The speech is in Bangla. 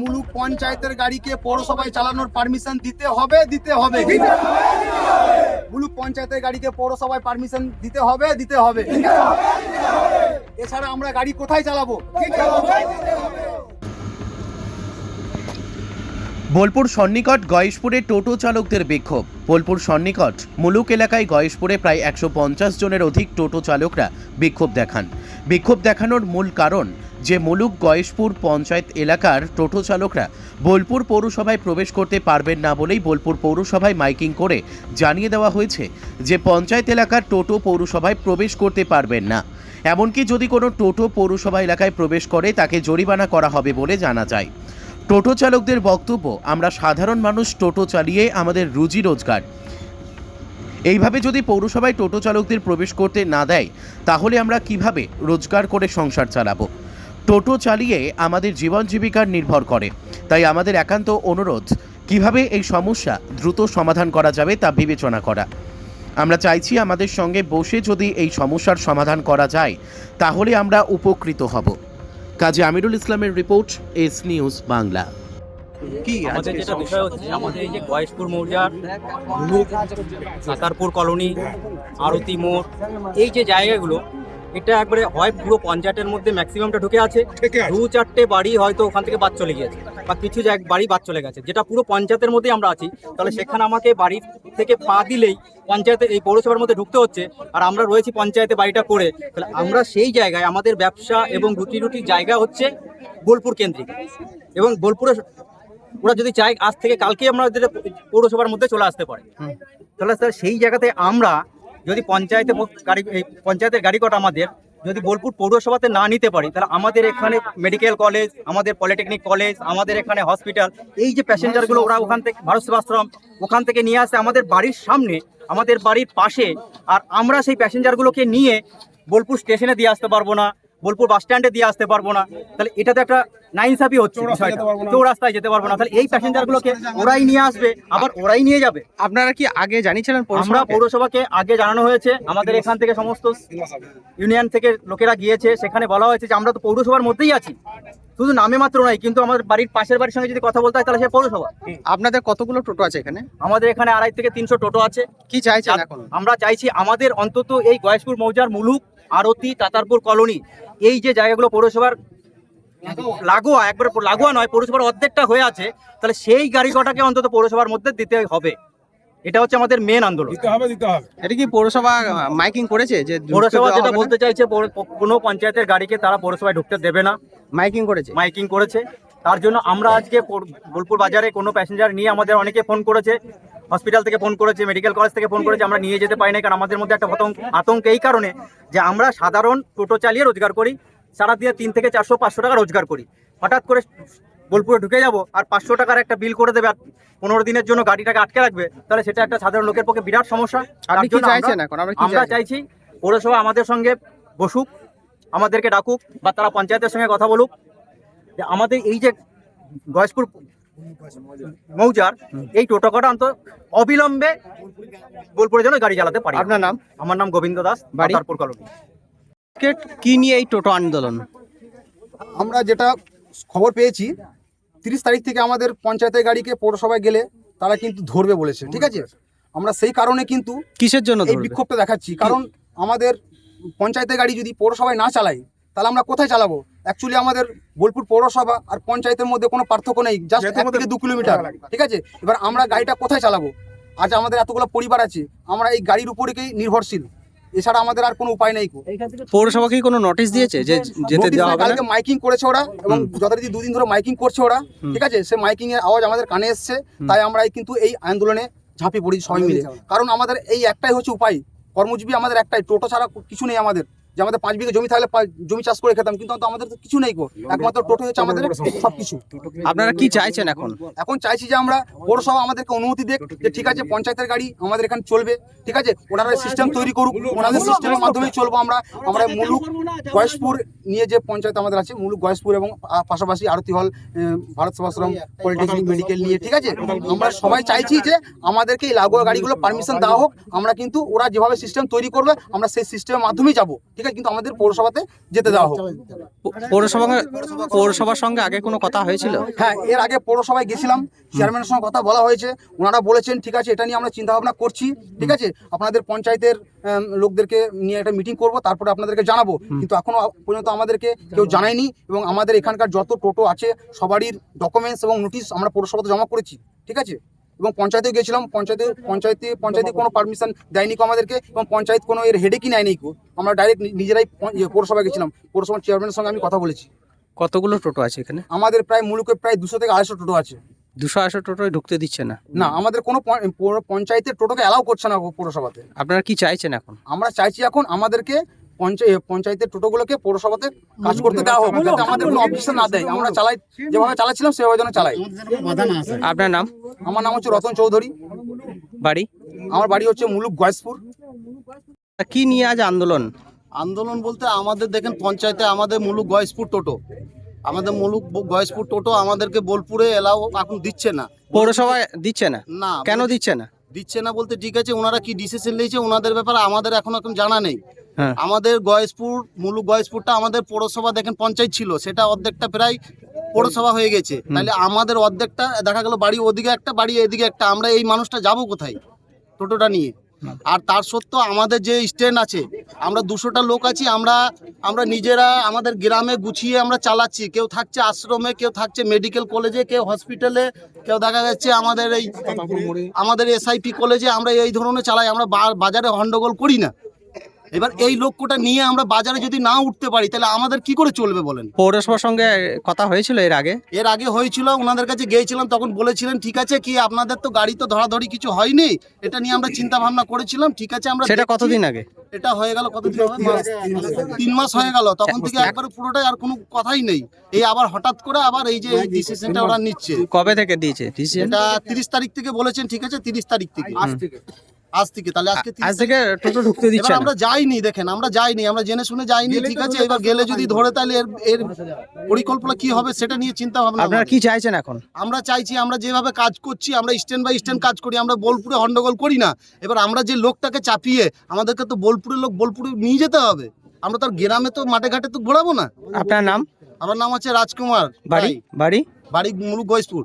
মুলুক পঞ্চায়েতের গাড়িকে পৌরসভায় চালানোর পারমিশন দিতে হবে দিতে হবে। মুলুক পঞ্চায়েতের গাড়িকে পৌরসভায় পারমিশন দিতে হবে দিতে হবে। এছাড়া আমরা গাড়ি কোথায় চালাবো? বোলপুর সন্নিকট গয়েশপুরে টোটো চালকদের বিক্ষোভ। বোলপুর সন্নিকট মুলুক এলাকায় গয়েশপুরে প্রায় একশো পঞ্চাশ জনের অধিক টোটো চালকরা বিক্ষোভ দেখান। বিক্ষোভ দেখানোর মূল কারণ যে মুলুক গয়েশপুর পঞ্চায়েত এলাকার টোটো চালকরা বোলপুর পৌরসভায় প্রবেশ করতে পারবেন না বলেই বোলপুর পৌরসভায় মাইকিং করে জানিয়ে দেওয়া হয়েছে যে পঞ্চায়েত এলাকার টোটো পৌরসভায় প্রবেশ করতে পারবেন না। এমনকি যদি কোনো টোটো পৌরসভা এলাকায় প্রবেশ করে, তাকে জরিমানা করা হবে বলে জানা যায়। টোটো চালকদের বক্তব্য, আমরা সাধারণ মানুষ টোটো চালিয়ে আমাদের রুজি রোজগার। এইভাবে যদি পৌরসভায় টোটো চালকদের প্রবেশ করতে না দেয়, তাহলে আমরা কীভাবে রোজগার করে সংসার চালাবো? টোটো চালিয়ে আমাদের জীবন জীবিকার নির্ভর করে। তাই আমাদের একান্ত অনুরোধ কীভাবে এই সমস্যা দ্রুত সমাধান করা যাবে তা বিবেচনা করা। আমরা চাইছি আমাদের সঙ্গে বসে যদি এই সমস্যার সমাধান করা যায় তাহলে আমরা উপকৃত হব। কাজী আমিরুল ইসলামের রিপোর্ট এস নিউজ বাংলা। কি আমাদের যেটা বিষয় হচ্ছে আমাদের এই যে গয়েশপুর মৌজার কলোনি আরতি মোড় এই যে জায়গাগুলো এটা একবারে হয় পুরো পঞ্চায়েতের মধ্যে ম্যাক্সিমামটা ঢুকে আছে। দু চারটে বাড়ি হয়তো ওখান থেকে বাদ চলে গিয়েছে বা কিছু জায়গা বাড়ি বাদ চলে গেছে। যেটা পুরো পঞ্চায়েতের মধ্যেই আমরা আছি তাহলে সেখানে আমাকে বাড়ি থেকে পা দিলেই পঞ্চায়েতের এই পৌরসভার মধ্যে ঢুকতে হচ্ছে আর আমরা রয়েছি পঞ্চায়েতে বাড়িটা করে। তাহলে আমরা সেই জায়গায় আমাদের ব্যবসা এবং রুটি রুটির জায়গা হচ্ছে বোলপুর কেন্দ্রিক। এবং বোলপুরে ওরা যদি চায় আজ থেকে কালকে আমরা পৌরসভার মধ্যে চলে আসতে পারে। তাহলে স্যার সেই জায়গাতে আমরা যদি পঞ্চায়েতে গাড়ি পঞ্চায়েতের গাড়ি কটা আমাদের, যদি বোলপুর পৌরসভাতে না নিতে পারি, তাহলে আমাদের এখানে মেডিকেল কলেজ আমাদের পলিটেকনিক কলেজ আমাদের এখানে হসপিটাল এই যে প্যাসেঞ্জারগুলো ওরা ওখান থেকে, ভারত সেবাশ্রম, ওখান থেকে নিয়ে আসে আমাদের বাড়ির সামনে, আমাদের বাড়ির পাশে, আর আমরা সেই প্যাসেঞ্জারগুলোকে নিয়ে বোলপুর স্টেশনে দিয়ে আসতে পারব না। বোলপুর বাস স্ট্যান্ডে দিয়ে আসতে পারব না। তাহলে এটা তো একটা নাইনসাফি হচ্ছে বিষয়টা। রাস্তায় যেতে পারব না। তাহলে এই প্যাসেঞ্জার গুলোকে ওরাই নিয়ে আসবে আবার ওরাই নিয়ে যাবে। আপনারা কি আগে জানিয়েছিলেন আমরা? পৌরসভাকে আগে জানানো হয়েছে। আমাদের এখান থেকে সমস্ত ইউনিয়ন থেকে লোকেরা গিয়েছে। সেখানে বলা হয়েছে যে আমরা তো পৌরসভার মধ্যেই আছি। শুধু নামে মাত্র নয় কিন্তু আমাদের বাড়ির পাশের বাড়ির সঙ্গে যদি কথা বলতে হয় তাহলে সে পৌরসভা। আপনাদের কতগুলো টোটো আছে এখানে? আমাদের এখানে আড়াই থেকে তিনশো টোটো আছে। কি চাইছেন এখন? আমরা চাইছি আমাদের অন্তত এই গয়েশপুর মৌজার মুলুক আরতি তাতারপুর কলোনি এই যে জায়গাগুলো পৌরসভার লাগোয়া একবার লাগোয়া নয় পৌরসভার অর্ধেকটা হয়ে আছে তাহলে সেই গাড়ি কটাকে অন্তত পৌরসভার মধ্যে দিতে হবে। এটা হচ্ছে আমাদের মেন আন্দোলন। এটা কি পৌরসভা মাইকিং করেছে যে পৌরসভা যেটা বলতে চাইছে কোনো পঞ্চায়েতের গাড়িকে তারা পৌরসভায় ঢুকতে দেবে না। মাইকিং করেছে? মাইকিং করেছে। তার জন্য আমরা আজকে বোলপুর বাজারে কোনো প্যাসেঞ্জার নিয়ে আমাদের অনেকে ফোন করেছে হসপিটাল থেকে ফোন করেছে মেডিকেল কলেজ থেকে ফোন করেছে আমরা নিয়ে যেতে পারি না কারণ আমাদের মধ্যে একটা আতঙ্ক আতঙ্ক এই কারণে যে আমরা সাধারণ টোটো চালিয়ে রোজগার করি সারা দিয়ে তিন থেকে চারশো পাঁচশো টাকা রোজগার করি। হঠাৎ করে বোলপুরে ঢুকে যাব আর পাঁচশো টাকার একটা বিল করে দেবে আর পনেরো দিনের জন্য গাড়িটাকে আটকে রাখবে তাহলে সেটা একটা সাধারণ লোকের পক্ষে বিরাট সমস্যা। আপনি কি চাইছেন এখন? আমরা চাইছি পৌরসভা আমাদের সঙ্গে বসুক আমাদেরকে ডাকুক বা তারা পঞ্চায়েতের সঙ্গে কথা বলুক। যে আমাদের এই যে গয়েশপুর মৌজার এই টোটো কটা অন্ত অবিলম্বে বোলপুরের জন্য গাড়ি চালাতে পারি। আপনার নাম? আমার নাম গোবিন্দ দাস বাড়ি? তারপুর কলোনি। কে কি নিয়ে এই টোটো আন্দোলন? আমরা যেটা খবর পেয়েছি তিরিশ তারিখ থেকে আমাদের পঞ্চায়েতের গাড়িকে পৌরসভায় গেলে তারা কিন্তু ধরবে বলেছে ঠিক আছে? আমরা সেই কারণে কিন্তু কিসের জন্য এই বিক্ষোভটা দেখাচ্ছি কারণ আমাদের পঞ্চায়েতের গাড়ি যদি পৌরসভায় না চালাই তাহলে আমরা কোথায় চালাবো? অ্যাকচুয়ালি আমাদের বোলপুর পৌরসভা আর পঞ্চায়েতের মধ্যে কোনো পার্থক্য নেই জাস্ট এক থেকে দু কিলোমিটার ঠিক আছে? এবার আমরা গাড়িটা কোথায় চালাবো? আজ আমাদের এতগুলো পরিবার আছে আমরা এই গাড়ির উপরেকেই নির্ভরশীল। এছাড়া আমাদের আর কোনো উপায় নেই। পৌরসভা কি কোনো নোটিশ দিয়েছে যে যেতে দেওয়া হবে কালকে মাইকিং করেছে ওরা এবং যথারীতি দুদিন ধরে মাইকিং করছে ওরা ঠিক আছে? সে মাইকিং এর আওয়াজ আমাদের কানে এসছে তাই আমরা কিন্তু এই আন্দোলনে ঝাঁপিয়ে পড়ি সবাই মিলে। কারণ আমাদের এই একটাই হচ্ছে উপায়। কর্মজীবী আমাদের একটাই টোটো ছাড়া কিছু নেই আমাদের। যে আমাদের পাঁচ বিঘা জমি থাকলে জমি চাষ করে খেতাম কিন্তু আমাদের তো কিছু নেই গো। একমাত্র টোটো হচ্ছে আমাদের সবকিছু। আপনারা কি চাইছেন এখন? এখন চাইছি যে আমরা পৌরসভা আমাদেরকে অনুমতি দেখ যে ঠিক আছে পঞ্চায়েতের গাড়ি আমাদের এখানে চলবে ঠিক আছে? ওনারা সিস্টেম তৈরি করুক ওনাদের সিস্টেমের মাধ্যমেই চলবো আমরা। আমরা মুলুক গয়েশপুর নিয়ে যে পঞ্চায়েত আমাদের আছে মুলুক গয়েশপুর এবং পাশাপাশি আরতি হল ভারত সেবাশ্রম পলিটেকনিক মেডিকেল নিয়ে ঠিক আছে? আমরা সবাই চাইছি যে আমাদেরকে এই লাগোয়া গাড়িগুলো পারমিশন দেওয়া হোক। আমরা কিন্তু ওরা যেভাবে সিস্টেম তৈরি করবে আমরা সেই সিস্টেমের মাধ্যমেই যাব ঠিক আছে কিন্তু আমাদের পৌরসভাতে যেতে দেওয়া হোক। পৌরসভা পৌরসভার সঙ্গে আগে কোনো কথা হয়েছিল? হ্যাঁ এর আগে পৌরসভায় গেছিলাম চেয়ারম্যানের সঙ্গে কথা বলা হয়েছে ওনারা বলেছেন ঠিক আছে এটা নিয়ে আমরা চিন্তা ভাবনা করছি ঠিক আছে? আপনাদের পঞ্চায়েতের লোকদেরকে নিয়ে একটা মিটিং করব তারপরে আপনাদেরকে জানাব। কিন্তু এখনও পর্যন্ত আমাদেরকে কেউ জানায়নি এবং আমাদের এখানকার যত টোটো আছে সবারই ডকুমেন্টস এবং নোটিশ আমরা পৌরসভাতে জমা করেছি ঠিক আছে? এবং পঞ্চায়েতে গেছিলাম পঞ্চায়েতে পঞ্চায়েতে পঞ্চায়েতে কোনো পারমিশন দেয়নি কো আমাদেরকে এবং পঞ্চায়েত কোনো এর হেডেকই নেয়নি কো আমরা ডাইরেক্ট নিজেরাই ইয়ে, পৌরসভায় গেছিলাম। পৌরসভার চেয়ারম্যানের সঙ্গে আমি কথা বলেছি। কতগুলো টোটো আছে এখানে? আমাদের প্রায় মুলুকে প্রায় দুশো থেকে আড়াইশো টোটো আছে। দুশো আড়াইশো টোটোয় ঢুকতে দিচ্ছে না? না আমাদের কোনো পঞ্চ- পঞ্চায়েতের টোটোকে অ্যালাউ করছে না পৌরসভাতে। আপনারা কি চাইছেন এখন? আমরা চাইছি এখন আমাদেরকে পঞ্চায়েতের টোটোগুলোকে পৌরসভাতে কাজ করতে দেওয়া হোক যাতে আমাদের কোনো অবজেকশন না দেয়। আমরা চালাই যেভাবে চালাচ্ছিলাম সেভাবে যেন চালাই। আপনার নাম? আমার নাম হচ্ছে রতন চৌধুরী। বাড়ি? আমার বাড়ি হচ্ছে মুলুক গয়েশপুর। কি নিয়ে আজ আন্দোলন? আন্দোলন বলতে আমাদের দেখেন পঞ্চায়েতে আমাদের মুলুক গয়েশপুর টোটো। আমাদের মুলুক গয়েশপুর টোটো আমাদেরকে বোলপুরে এলাও এখন দিচ্ছে না। পৌরসভায় দিচ্ছে না? না। কেন দিচ্ছে না? দিচ্ছে না বলতে ঠিক আছে ওনারা কি ডিসিশন নিয়েছে ওনাদের ব্যাপারে আমাদের এখন এখন জানা নেই। আমাদের গয়েশপুর মুলুক গয়েশপুরটা আমাদের পৌরসভা দেখেন পঞ্চায়েত ছিল সেটা অর্ধেকটা প্রায় পৌরসভা হয়ে গেছে। তাহলে আমাদের অর্ধেকটা দেখা গেল বাড়ি ওদিকে একটা বাড়ি এদিকে একটা আমরা এই মানুষটা যাব কোথায়? টোটোটা নিয়ে। আর তার সত্ত্বেও আমাদের যে স্ট্যান্ড আছে আমরা দুশোটা লোক আছি আমরা আমরা নিজেরা আমাদের গ্রামে গুছিয়ে আমরা চালাচ্ছি। কেউ থাকছে আশ্রমে কেউ থাকছে মেডিকেল কলেজে কেউ হসপিটালে কেউ দেখা যাচ্ছে আমাদের এই আমাদের এসআইপি কলেজে আমরা এই ধরনের চালাই আমরা বাজারে হন্ডগোল করি না। এবার এই লক্ষ্যটা নিয়ে আমরা বাজারে যদি না উঠতে পারি তাহলে আমাদের কি করে চলবে বলেন? পৌরসভার সঙ্গে কথা হয়েছিল এর আগে। এর আগে হয়েছিল ওনাদের কাছে গিয়েছিলাম তখন বলেছিলেন ঠিক আছে কি আপনাদের তো গাড়ি তো ধরাধরি কিছু হয়নি এটা নিয়ে আমরা চিন্তা ভাবনা করেছিলাম ঠিক আছে আমরা সেটা কতদিন আগে? এটা হয়ে গেল কতদিন হবে? মাস- তিন মাস হয়ে গেল তখন থেকে একবারে পুরোটাই আর কোনো কথাই নেই। এই আবার হঠাৎ করে আবার এই যে ডিসিশনটা ওরা নিচ্ছে। কবে থেকে দিয়েছে? এটা তিরিশ তারিখ থেকে বলেছেন ঠিক আছে তিরিশ তারিখ থেকে। আজ থেকে তাহলে আজকে আজ থেকে টোটো ঢুকতে দিচ্ছে আমরা যাইনি দেখেন আমরা যাইনি আমরা জেনে শুনে যাইনি ঠিক আছে? এবার গেলে যদি ধরে তাহলে এর এর পরিকল্পনা কি হবে সেটা নিয়ে চিন্তা ভাবনা আপনারা কি চাইছেন এখন? আমরা চাইছি আমরা যেভাবে কাজ করছি আমরা স্ট্যান্ড বাই স্ট্যান্ড কাজ করি আমরা বোলপুরে হন্ডগোল করি না। এবার আমরা যে লোকটাকে চাপিয়ে আমাদেরকে তো বোলপুরের লোক বোলপুরে নিয়ে যেতে হবে। আমরা তো আর গ্রামে তো মাঠে ঘাটে তো ঘোরাবো না। আপনার নাম? আমার নাম হচ্ছে রাজকুমার বাড়ি? বাড়ি? বাড়ি মুলুক গয়েশপুর।